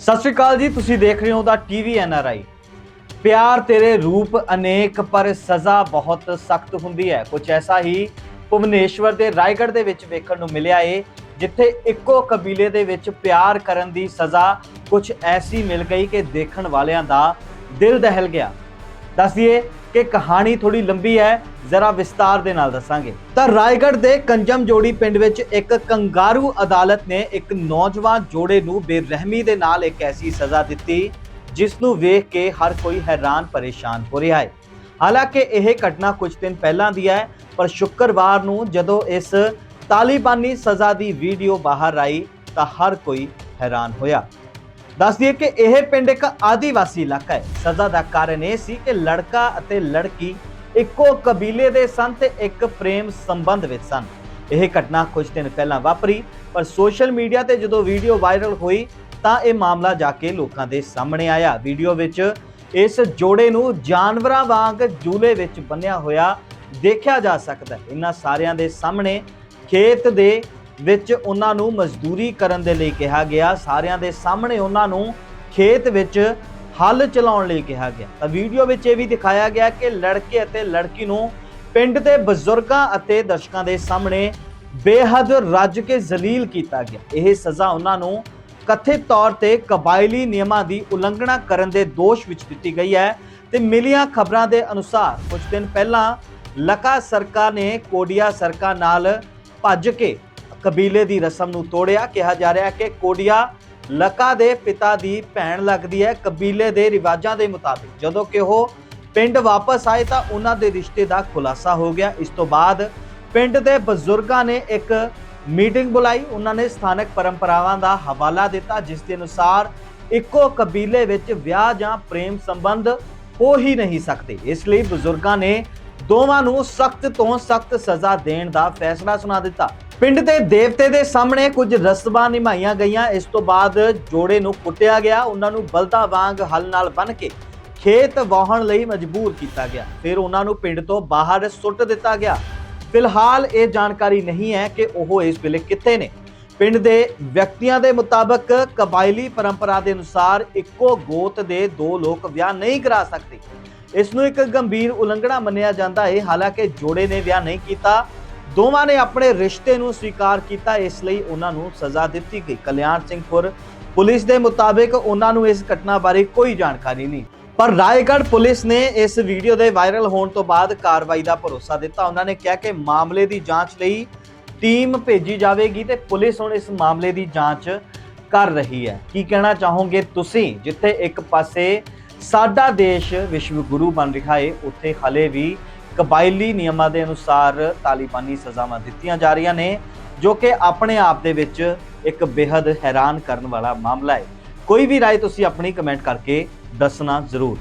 ਸਤਿ ਸ਼੍ਰੀ ਅਕਾਲ ਜੀ, ਤੁਸੀਂ ਦੇਖ ਰਹੇ ਹੋ ਦਾ ਟੀਵੀ ਐਨਆਰਆਈ ਪਿਆਰ ਤੇਰੇ ਰੂਪ ਅਨੇਕ, ਪਰ ਸਜ਼ਾ ਬਹੁਤ ਸਖਤ ਹੁੰਦੀ ਹੈ। ਕੁਝ ਐਸਾ ਹੀ ਭੁਵਨੇਸ਼ਵਰ ਦੇ ਰਾਏਗੜ੍ਹ ਦੇ ਵਿੱਚ ਵੇਖਣ ਨੂੰ ਮਿਲਿਆ ਏ, ਜਿੱਥੇ ਇੱਕੋ ਕਬੀਲੇ ਦੇ ਵਿੱਚ ਪਿਆਰ ਕਰਨ ਦੀ ਸਜ਼ਾ ਕੁਝ ਐਸੀ ਮਿਲ ਗਈ ਕਿ ਦੇਖਣ ਵਾਲਿਆਂ ਦਾ ਦਿਲ ਦਹਿਲ ਗਿਆ। ਦੱਸਿਏ ਕਿ ਕਹਾਣੀ ਥੋੜੀ ਲੰਬੀ ਹੈ, ਜ਼ਰਾ ਵਿਸਤਾਰ ਦੇ ਨਾਲ ਦੱਸਾਂਗੇ। ਤਾਂ ਰਾਏਗੜ੍ਹ ਦੇ ਕੰਜਮ ਜੋੜੀ ਪਿੰਡ ਵਿੱਚ ਇੱਕ ਕੰਗਾਰੂ ਅਦਾਲਤ ਨੇ ਇੱਕ ਨੌਜਵਾਨ ਜੋੜੇ ਨੂੰ ਬੇਰਹਿਮੀ ਦੇ ਨਾਲ ਇੱਕ ਐਸੀ ਸਜ਼ਾ ਦਿੱਤੀ, ਜਿਸ ਨੂੰ ਵੇਖ ਕੇ ਹਰ ਕੋਈ ਹੈਰਾਨ ਪਰੇਸ਼ਾਨ ਹੋ ਰਿਹਾ ਹੈ। ਹਾਲਾਂਕਿ ਇਹ ਘਟਨਾ ਕੁਝ ਦਿਨ ਪਹਿਲਾਂ ਦੀ ਹੈ, ਪਰ ਸ਼ੁੱਕਰਵਾਰ ਨੂੰ ਜਦੋਂ ਇਸ ਤਾਲਿਬਾਨੀ ਸਜ਼ਾ ਦੀ ਵੀਡੀਓ ਬਾਹਰ ਆਈ, ਤਾਂ ਹਰ ਕੋਈ ਹੈਰਾਨ ਹੋਇਆ। ਦੱਸ ਦਈਏ ਕਿ ਇਹ ਪਿੰਡ ਇੱਕ ਆਦੀਵਾਸੀ ਇਲਾਕਾ ਹੈ। ਸਜ਼ਾ ਦਾ ਕਾਰਨ ਇਹ ਸੀ ਕਿ ਲੜਕਾ ਅਤੇ ਲੜਕੀ ਇੱਕੋ ਕਬੀਲੇ ਦੇ ਸਨ ਤੇ ਇੱਕ ਪ੍ਰੇਮ ਸੰਬੰਧ ਵਿੱਚ ਸਨ। ਇਹ ਘਟਨਾ ਕੁਝ ਦਿਨ ਪਹਿਲਾਂ ਵਾਪਰੀ, ਪਰ ਸੋਸ਼ਲ ਮੀਡੀਆ ਤੇ ਜਦੋਂ ਵੀਡੀਓ ਵਾਇਰਲ ਹੋਈ ਤਾਂ ਇਹ ਮਾਮਲਾ ਜਾ ਕੇ ਲੋਕਾਂ ਦੇ ਸਾਹਮਣੇ ਆਇਆ। ਵੀਡੀਓ ਵਿੱਚ ਇਸ ਜੋੜੇ ਨੂੰ ਜਾਨਵਰਾਂ ਵਾਂਗ ਜੂਲੇ ਵਿੱਚ ਬੰਨਿਆ ਹੋਇਆ ਦੇਖਿਆ ਜਾ ਸਕਦਾ ਹੈ। ਇਹਨਾਂ ਸਾਰਿਆਂ ਦੇ ਸਾਹਮਣੇ ਖੇਤ ਦੇ ਵਿੱਚ ਉਹਨਾਂ ਨੂੰ ਮਜ਼ਦੂਰੀ ਕਰਨ ਦੇ ਲਈ ਕਿਹਾ ਗਿਆ। ਸਾਰਿਆਂ ਦੇ ਸਾਹਮਣੇ ਉਹਨਾਂ ਨੂੰ ਖੇਤ ਵਿੱਚ ਹੱਲ ਚਲਾਉਣ ਲਈ ਕਿਹਾ ਗਿਆ। ਤਾਂ ਵੀਡੀਓ ਵਿੱਚ ਇਹ ਵੀ ਦਿਖਾਇਆ ਗਿਆ ਕਿ ਲੜਕੇ ਅਤੇ ਲੜਕੀ ਨੂੰ ਪਿੰਡ ਦੇ ਬਜ਼ੁਰਗਾਂ ਅਤੇ ਦਰਸ਼ਕਾਂ ਦੇ ਸਾਹਮਣੇ ਬੇਹੱਦ ਰੱਜ ਕੇ ਜ਼ਲੀਲ ਕੀਤਾ ਗਿਆ। ਇਹ ਸਜ਼ਾ ਉਹਨਾਂ ਨੂੰ ਕਥਿਤ ਤੌਰ ਤੇ ਕਬਾਇਲੀ ਨਿਯਮਾਂ ਦੀ ਉਲੰਘਣਾ ਕਰਨ ਦੇ ਦੋਸ਼ ਵਿੱਚ ਦਿੱਤੀ ਗਈ ਹੈ ਤੇ ਮਿਲੀਆਂ ਖਬਰਾਂ ਦੇ ਅਨੁਸਾਰ ਕੁਝ ਦਿਨ ਪਹਿਲਾਂ ਲਕਾ ਸਰਕਾ ਨੇ ਕੋਡੀਆ ਸਰਕਾ ਨਾਲ ਭੱਜ ਕੇ ਕਬੀਲੇ ਦੀ ਰਸਮ ਨੂੰ ਤੋੜਿਆ। ਕਿਹਾ ਜਾ ਰਿਹਾ ਹੈ ਕਿ ਕੋਡੀਆ ਲਕਾ ਦੇ ਪਿਤਾ ਦੀ ਭੈਣ ਲੱਗਦੀ ਹੈ। ਕਬੀਲੇ ਦੇ ਰਿਵਾਜਾਂ ਦੇ ਮੁਤਾਬਿਕ ਜਦੋਂ ਕਿ ਉਹ ਪਿੰਡ ਵਾਪਸ ਆਏ ਤਾਂ ਉਹਨਾਂ ਦੇ ਰਿਸ਼ਤੇ ਦਾ ਖੁਲਾਸਾ ਹੋ ਗਿਆ। ਇਸ ਤੋਂ ਬਾਅਦ ਪਿੰਡ ਦੇ ਬਜ਼ੁਰਗਾਂ ਨੇ ਇੱਕ ਮੀਟਿੰਗ ਬੁਲਾਈ। ਉਹਨਾਂ ਨੇ ਸਥਾਨਕ ਪਰੰਪਰਾਵਾਂ ਦਾ ਹਵਾਲਾ ਦਿੱਤਾ, ਜਿਸ ਦੇ ਅਨੁਸਾਰ ਇੱਕੋ ਕਬੀਲੇ ਵਿੱਚ ਵਿਆਹ ਜਾਂ ਪ੍ਰੇਮ ਸੰਬੰਧ ਹੋ ਹੀ ਨਹੀਂ ਸਕਦੇ। ਇਸ ਲਈ ਬਜ਼ੁਰਗਾਂ ਨੇ ਦੋਵਾਂ ਨੂੰ ਸਖਤ ਤੋਂ ਸਖਤ ਸਜ਼ਾ ਦੇਣ ਦਾ ਫੈਸਲਾ ਸੁਣਾ ਦਿੱਤਾ। ਪਿੰਡ ਦੇ ਦੇਵਤੇ ਦੇ ਸਾਹਮਣੇ ਕੁਝ ਰਸਮਾਂ ਨਿਭਾਈਆਂ ਗਈਆਂ। ਇਸ ਤੋਂ ਬਾਅਦ ਜੋੜੇ ਨੂੰ ਕੁੱਟਿਆ ਗਿਆ। ਉਹਨਾਂ ਨੂੰ ਬਲਦਾ ਵਾਂਗ ਹਲ ਨਾਲ ਬੰਨ ਕੇ ਖੇਤ ਵਾਹਣ ਲਈ ਮਜਬੂਰ ਕੀਤਾ ਗਿਆ। ਫਿਰ ਉਹਨਾਂ ਨੂੰ ਪਿੰਡ ਤੋਂ ਬਾਹਰ ਸੁੱਟ ਦਿੱਤਾ ਗਿਆ। ਫਿਲਹਾਲ ਇਹ ਜਾਣਕਾਰੀ ਨਹੀਂ ਹੈ ਕਿ ਉਹ ਇਸ ਵੇਲੇ ਕਿੱਥੇ ਨੇ। ਪਿੰਡ ਦੇ ਵਿਅਕਤੀਆਂ ਦੇ ਮੁਤਾਬਕ ਕਬਾਇਲੀ ਪਰੰਪਰਾ ਦੇ ਅਨੁਸਾਰ ਇੱਕੋ ਗੋਤ ਦੇ ਦੋ ਲੋਕ ਵਿਆਹ ਨਹੀਂ ਕਰਾ ਸਕਦੇ। ਇਸ ਨੂੰ ਇੱਕ ਗੰਭੀਰ ਉਲੰਘਣਾ ਮੰਨਿਆ ਜਾਂਦਾ ਹੈ। ਹਾਲਾਂਕਿ ਜੋੜੇ ਨੇ ਵਿਆਹ ਨਹੀਂ ਕੀਤਾ। ਦੋਵਾਂ ਨੇ ਆਪਣੇ ਰਿਸ਼ਤੇ ਨੂੰ ਸਵੀਕਾਰ ਕੀਤਾ, ਇਸ ਲਈ ਉਹਨਾਂ ਨੂੰ ਸਜ਼ਾ ਦਿੱਤੀ ਗਈ। ਕਲਿਆਣ ਸਿੰਘਪੁਰ ਪੁਲਿਸ ਦੇ ਮੁਤਾਬਕ ਉਹਨਾਂ ਨੂੰ ਇਸ ਘਟਨਾ ਬਾਰੇ ਕੋਈ ਜਾਣਕਾਰੀ ਨਹੀਂ। ਪਰ ਰਾਏਗੜ੍ਹ ਪੁਲਿਸ ਨੇ ਇਸ ਵੀਡੀਓ ਦੇ ਵਾਇਰਲ ਹੋਣ ਤੋਂ ਬਾਅਦ ਕਾਰਵਾਈ ਦਾ ਭਰੋਸਾ ਦਿੱਤਾ। ਉਹਨਾਂ ਨੇ ਕਿਹਾ ਕਿ ਮਾਮਲੇ ਦੀ ਜਾਂਚ ਲਈ ਟੀਮ ਭੇਜੀ ਜਾਵੇਗੀ ਤੇ ਪੁਲਿਸ ਹੁਣ ਇਸ ਮਾਮਲੇ ਦੀ ਜਾਂਚ ਕਰ ਰਹੀ ਹੈ। ਕੀ ਕਹਿਣਾ ਚਾਹੋਗੇ ਤੁਸੀਂ? ਜਿੱਥੇ ਇੱਕ ਪਾਸੇ ਸਾਡਾ ਦੇਸ਼ ਵਿਸ਼ਵ ਗੁਰੂ ਬਣ ਰਿਹਾ ਹੈ ਉੱਥੇ ਹਲੇ ਵੀ ਕਬਾਇਲੀ ਨਿਯਮਾਂ ਦੇ ਅਨੁਸਾਰ ਤਾਲਿਬਾਨੀ ਸਜ਼ਾਵਾਂ ਦਿੱਤੀਆਂ ਜਾ ਰਹੀਆਂ ਨੇ, ਜੋ ਕਿ ਆਪਣੇ ਆਪ ਦੇ ਵਿੱਚ ਇੱਕ ਬੇहद ਹੈਰਾਨ ਕਰਨ ਵਾਲਾ ਮਾਮਲਾ ਹੈ। ਕੋਈ ਵੀ ਰਾਏ ਤੁਸੀਂ ਆਪਣੀ ਕਮੈਂਟ ਕਰਕੇ ਦੱਸਣਾ ਜ਼ਰੂਰ।